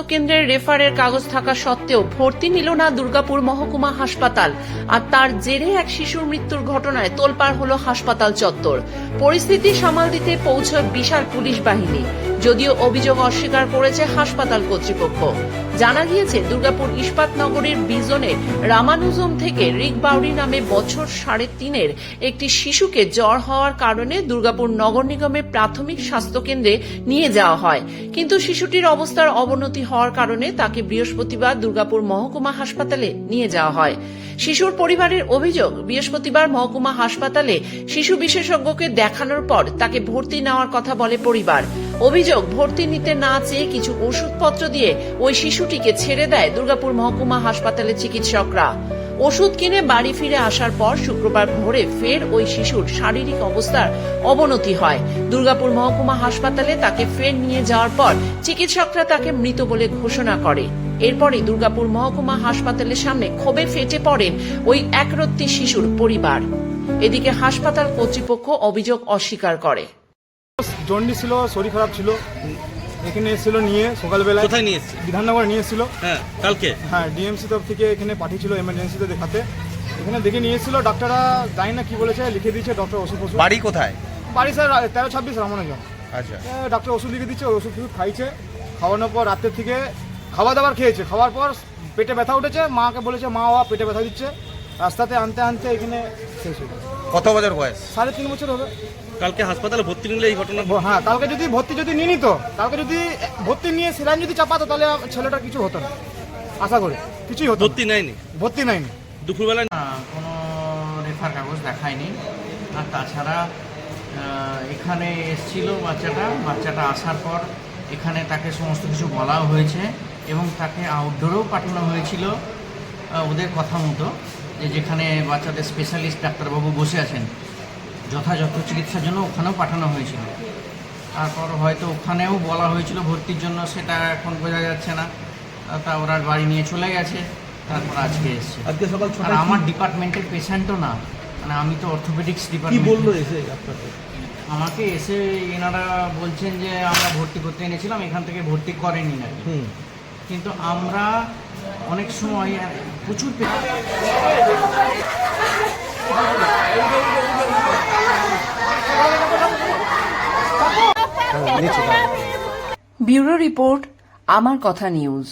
স্বাস্থ্য কেন্দ্রের রেফারের কাগজ থাকা সত্ত্বেও ভর্তি নিল না দুর্গাপুর মহকুমা হাসপাতাল, আর তার জেরে এক শিশুর মৃত্যুর ঘটনায় তোলপাড় হলো হাসপাতাল চত্বর। পরিস্থিতি সামাল দিতে পৌঁছয় বিশাল পুলিশ বাহিনী। যদিও অভিযোগ অস্বীকার করেছে হাসপাতাল কর্তৃপক্ষ। জানা গিয়েছে, দুর্গাপুর ইস্পাত নগরীর বিজনে রামানুজম থেকে রিক বাউরি নামে বছর সাড়ে তিনের একটি শিশুকে জ্বর হওয়ার কারণে দুর্গাপুর নগর নিগমের প্রাথমিক স্বাস্থ্য কেন্দ্রে নিয়ে যাওয়া হয়। কিন্তু শিশুটির অবস্থার অবনতি হওয়ার কারণে তাকে বৃহস্পতিবার দুর্গাপুর মহকুমা হাসপাতালে নিয়ে যাওয়া হয়। শিশুর পরিবারের অভিযোগ, বৃহস্পতিবার মহকুমা হাসপাতালে শিশু বিশেষজ্ঞকে দেখানোর পর তাকে ভর্তি নেওয়ার কথা বলে পরিবার। অভিযোগ ভর্তি নিতে না চেয়ে কিছু ওষুধপত্র দিয়ে ওই শিশুটিকে ছেড়ে দেয় দুর্গাপুর মহকুমা হাসপাতালের চিকিৎসকরা। ওষুধ কিনে বাড়ি ফিরে আসার পর শুক্রবার ভোরে ফের ওই শিশুর শারীরিক অবস্থার অবনতি হয়। দুর্গাপুর মহকুমা হাসপাতালে তাকে ফের নিয়ে যাওয়ার পর চিকিৎসকরা তাকে মৃত বলে ঘোষণা করে। এরপরে দুর্গাপুর মহকুমা হাসপাতালের সামনে ক্ষোভে ফেটে পড়েন ওই একরত্তি শিশুর পরিবার। এদিকে হাসপাতাল কর্তৃপক্ষ অভিযোগ অস্বীকার করে। জন্ডিস ছিল শরীর খারাপ ছিল। এখানে এসেছিল নিয়ে সকালবেলা কোথায় নিয়ে এসেছে বিধাননগরে নিয়ে এসেছিল। হ্যাঁ কালকে? হ্যাঁ ডিএমসি তরফ থেকে এখানে পাঠিয়েছিল এমার্জেন্সিতে দেখাতে। এখানে দেখে নিয়ে এসেছিল ডাক্তাররা জানি না কি বলেছে লিখে দিয়েছে ডক্টর ওষুধ ওষুধ বাড়ি কোথায়? বাড়ি স্যার তেরো ছাব্বিশ রামানুজন আচ্ছা। ডাক্তার ওষুধ লিখে দিচ্ছে ওষুধ টষুধ খাইছে খাওয়ানোর পর রাত্রের থেকে খাওয়া দাবার খেয়েছে। খাওয়ার পর পেটে ব্যথা উঠেছে মাকে বলেছে মা বাবা পেটে ব্যথা দিচ্ছে। রাস্তাতে আনতে আনতে এখানে শেষ হয়ে গেছে কত বছর বয়স? সাড়ে তিন বছর হবে। কালকে হাসপাতালে ভর্তি নিলে এই ঘটনা? হ্যাঁ কালকে যদি ভর্তি যদি নিয়ে নিত কালকে যদি ভর্তি নিয়ে সেলাইন যদি চাপাতো তাহলে ছেলেটা কিছু হতো না। আশা করি কিছুই হতো। ভর্তি নেয়নি? ভর্তি নেয়নি। দুপুরবেলা না কোনো রেফার কাগজ দেখায়নি। আর তাছাড়া এখানে এসছিল বাচ্চাটা। বাচ্চাটা আসার পর এখানে তাকে সমস্ত কিছু বলাও হয়েছে এবং তাকে আউটডোরেও পাঠানো হয়েছিল ওদের কথা মতো। যে যেখানে বাচ্চাদের স্পেশালিস্ট ডাক্তারবাবু বসে আছেন যথাযথ চিকিৎসার জন্য ওখানেও পাঠানো হয়েছিল। তারপর হয়তো ওখানেও বলা হয়েছিল ভর্তির জন্য সেটা এখন বোঝা যাচ্ছে না। তা ওরা বাড়ি নিয়ে চলে গেছে তারপর আজকে এসছে। আজকে সকাল আর আমার ডিপার্টমেন্টের পেশেন্টও না মানে আমি তো অর্থোপেডিক্স ডিপার্টমেন্ট বলল এসে আপনাকে? আমাকে এসে এনারা বলছেন যে আমরা ভর্তি করতে এনেছিলাম এখান থেকে ভর্তি করেনি না হুম। কিন্তু আমরা অনেক সময় প্রচুর পে- ব্যুরো রিপোর্ট আমার কথা নিউজ।